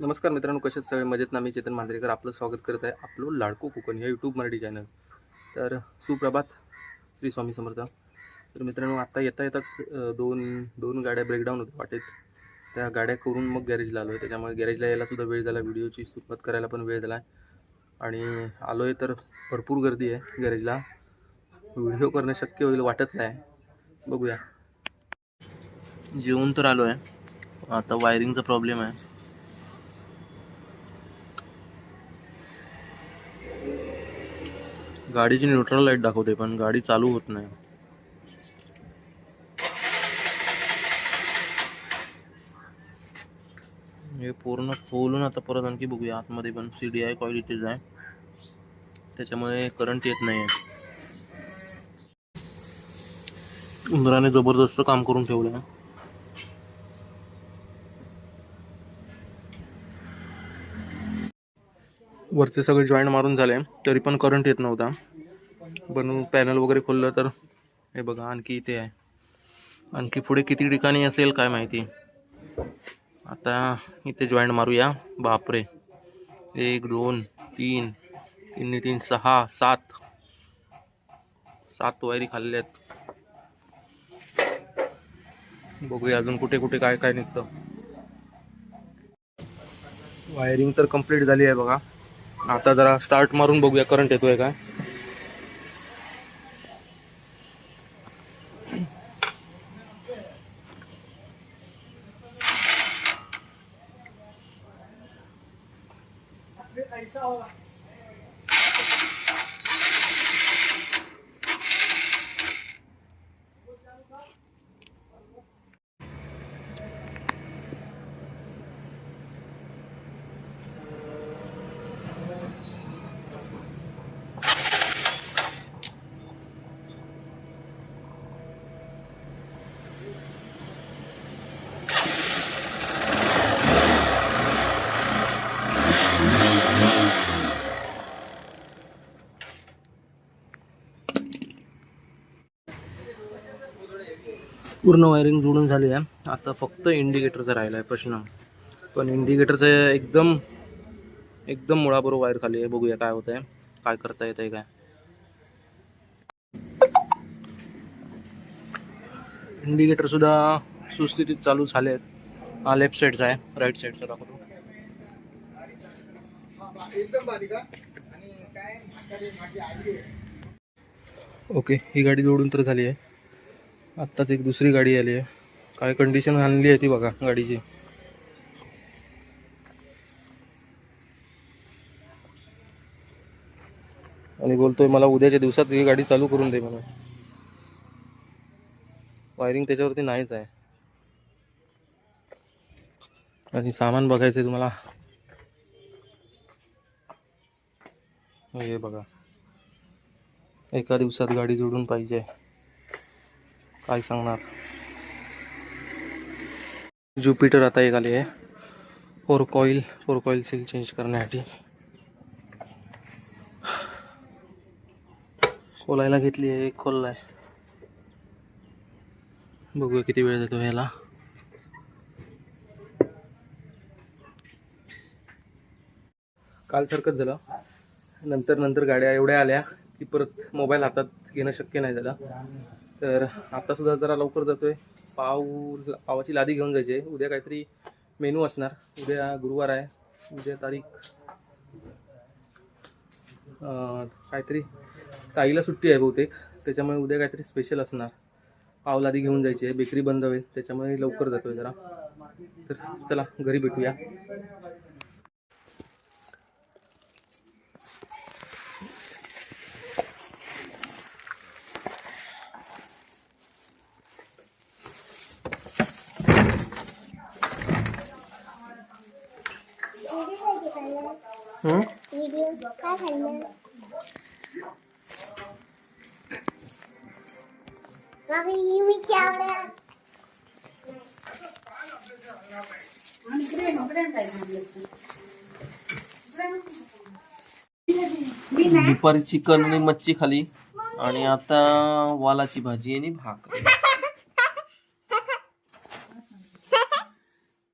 नमस्कार मित्रांनो कसे सगळे? मजेत ना? मी चेतन मांजरेकर आपलं स्वागत करत आहे आपलं लाडको कोकण या यूट्यूब मराठी चॅनल तर सुप्रभात श्री स्वामी समर्थ. तर मित्रांनो आत्ता येता येताच दोन दोन गाड्या ब्रेकडाऊन होत्या वाटेत. त्या गाड्या करून मग गॅरेजला आलो आहे त्याच्यामुळे गॅरेजला यायलासुद्धा वेळ झाला. व्हिडिओची सुरुवात करायला पण वेळ झाला. आणि आलो आहे तर भरपूर गर्दी आहे गॅरेजला व्हिडिओ करणं शक्य होईल वाटत नाही. बघूया. जेवून तर आलो आहे आता वायरिंगचा प्रॉब्लेम आहे. गाडीची न्यूट्रल लाइट दाखवते पण गाडी चालू होत नाही. हे पूर्ण खोलून आता परत आणखी बघूया आतमध्ये पण सी डी आहे क्वालिटीज आहे. त्याच्यामुळे करंट येत नाही आहे उंदराने जबरदस्त काम करून ठेवलं आहे वरचे सगळे जॉईंट मारून झाले तरी पण करंट येत नव्हता. बनवून पॅनल वगैरे खोललं तर हे बघा आणखी इथे आहे. आणखी पुढे किती ठिकाणी असेल काय माहिती? आता इथे जॉईंट मारूया. बापरे. एक दोन तीन. तीन तीन सहा सात. सात वायरी खाल्ल्यात बघूया अजून कुठे कुठे काय काय निघतं. वायरिंग तर कंप्लीट झाली आहे बघा. आता जरा स्टार्ट मारून बघूया. करंट येतोय काय? Bánh. पूर्ण वायरिंग जोडून झाली आहे. आता फक्त इंडिकेटरचा राहिला आहे प्रश्न. पण इंडिकेटरचं एकदम एकदम मुळाबरोबर वायर खाली आहे. बघूया काय होत आहे काय करता येत आहे काय. इंडिकेटर सुद्धा सुस्थितीत चालू झाले आहेत. हा लेफ्ट साईडचा आहे. राईट साईडचा दाखवतो. ओके ही गाडी जोडून तर झाली आहे. आत्ताच एक दुसरी गाडी आली आहे. काय कंडिशन आणली आहे ती बघा गाडीची. आणि बोलतोय मला उद्याच्या दिवसात ही गाडी चालू करून दे मला वायरिंग त्याच्यावरती नाहीच आहे. आणि सामान बघायचं आहे तुम्हाला. हे बघा. एका दिवसात गाडी जोडून पाहिजे. काय सांगणार? ज्युपिटर आता एक आली आहे. Fork oil fork oil seal change करण्यासाठी. खोलायला घेतली आहे एक खोललाय बघूया किती वेळ जातो ह्याला. काल सारखंच झालं. नंतर नंतर गाड्या एवढ्या आल्या की परत मोबाईल हातात घेणं शक्य नाही झालं. तर आता सुद्धा जरा लवकर जातोय. पाव पावाची लादी घेऊन जायची आहे उद्या काहीतरी मेनू असणार. उद्या गुरुवार आहे. उद्या तारीख काहीतरी ताईला सुट्टी आहे बहुतेक. त्याच्यामुळे उद्या काहीतरी स्पेशल असणार. पाव लादी घेऊन जायची आहे बेकरी बंद होईल. त्याच्यामुळे लवकर जातोय जरा. तर चला घरी भेटूया हं? व्हिडिओ काय खाल्लं मग ही मिरची आवडत दुपारी चिकन आणि मच्छी खाली आणि आता वालाची भाजी आणि भाकर.